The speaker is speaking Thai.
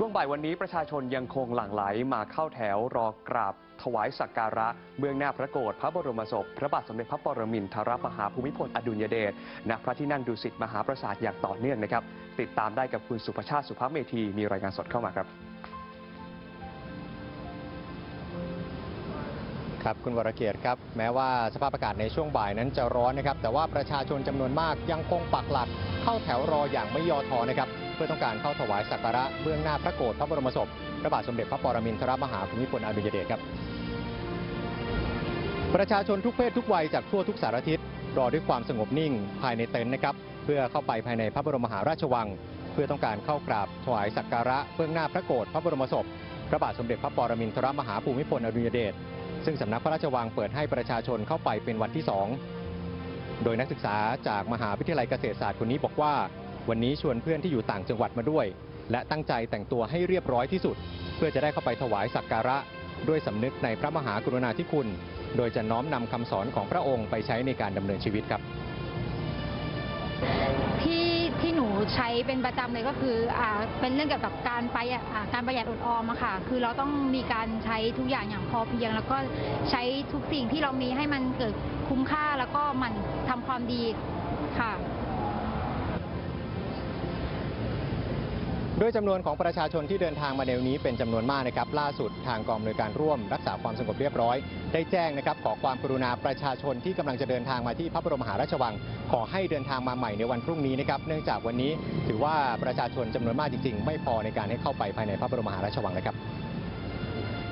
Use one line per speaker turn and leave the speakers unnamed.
ช่วงบ่ายวันนี้ประชาชนยังคงหลั่งไหลมาเข้าแถวรอกราบถวายสักการะเบื้องหน้าพระโกรธพระบรมศพ พระบาทสมเด็จพระปรมินทรมหาภูมิพลอดุลยเดชณพระที่นั่งดุสิตมหาปราสาทอย่างต่อเนื่องนะครับ ติดตามได้กับคุณสุภชาติสุภาพเมธีมีรายงานสดเข้ามาครับ
ครับคุณวรเกียรติครับแม้ว่าสภาพอากาศในช่วงบ่ายนั้นจะร้อนนะครับ แต่ว่าประชาชนจำนวนมากยังคงปักหลักเข้าแถวรออย่างไม่ย่อท้อนะครับ พื่อต้องการเข้าถวายสักการะเบื้องหน้าพระโกรธพระบรมศพพระบาทสมเด็จพระปรมินทรมหาภูมิพลอดุลยเดชครับ ประชาชนทุกเพศทุกวัยจากทั่วทุกสารทิศรอด้วยความสงบนิ่งภายในเต็นท์นะครับ เพื่อเข้าไปภายในพระบรมมหาราชวัง เพื่อต้องการเข้ากราบถวายสักการะเบื้องหน้าพระโกรธพระบรมศพพระบาทสมเด็จพระปรมินทรมหาภูมิพลอดุลยเดชซึ่งสำนักพระราชวังเปิดให้ประชาชนเข้าไปเป็นวันที่ 2 โดยนักศึกษาจากมหาวิทยาลัยเกษตรศาสตร์คนนี้บอกว่า วันนี้ชวนเพื่อนที่อยู่ต่างจังหวัดมาด้วย และตั้งใจแต่งตัวให้เรียบร้อยที่สุด เพื่อจะได้เข้าไปถวายสักการะ ด้วยสำนึกในพระมหากรุณาธิคุณ โดยจะน้อมนำคำสอนของพระองค์ไปใช้ในการดำเนินชีวิตครับ
ที่ที่หนูใช้เป็นประจำเลยก็คืออ่าเป็นเรื่องเกี่ยวกับการประหยัดอ่าการประหยัดอดออมอะค่ะ คือเราต้องมีการใช้ทุกอย่างอย่างพอเพียง แล้วก็ใช้ทุกสิ่งที่เรามีให้มันเกิดคุ้มค่าแล้วก็มันทำความดีค่ะ
ด้วยจำนวนของประชาชนที่เดินทางมาในวันนี้เป็นจำนวนมากนะครับล่าสุดทางกองอำนวยการร่วมรักษาความสงบเรียบร้อย ได้แจ้งนะครับขอความกรุณาประชาชนที่กำลังจะเดินทางมาที่พระบรมมหาราชวัง ขอให้เดินทางมาใหม่ในวันพรุ่งนี้นะครับเนื่องจากวันนี้ถือว่าประชาชนจำนวนมากจริง ๆ ไม่พอในการให้เข้าไปภายในพระบรมมหาราชวังนะครับ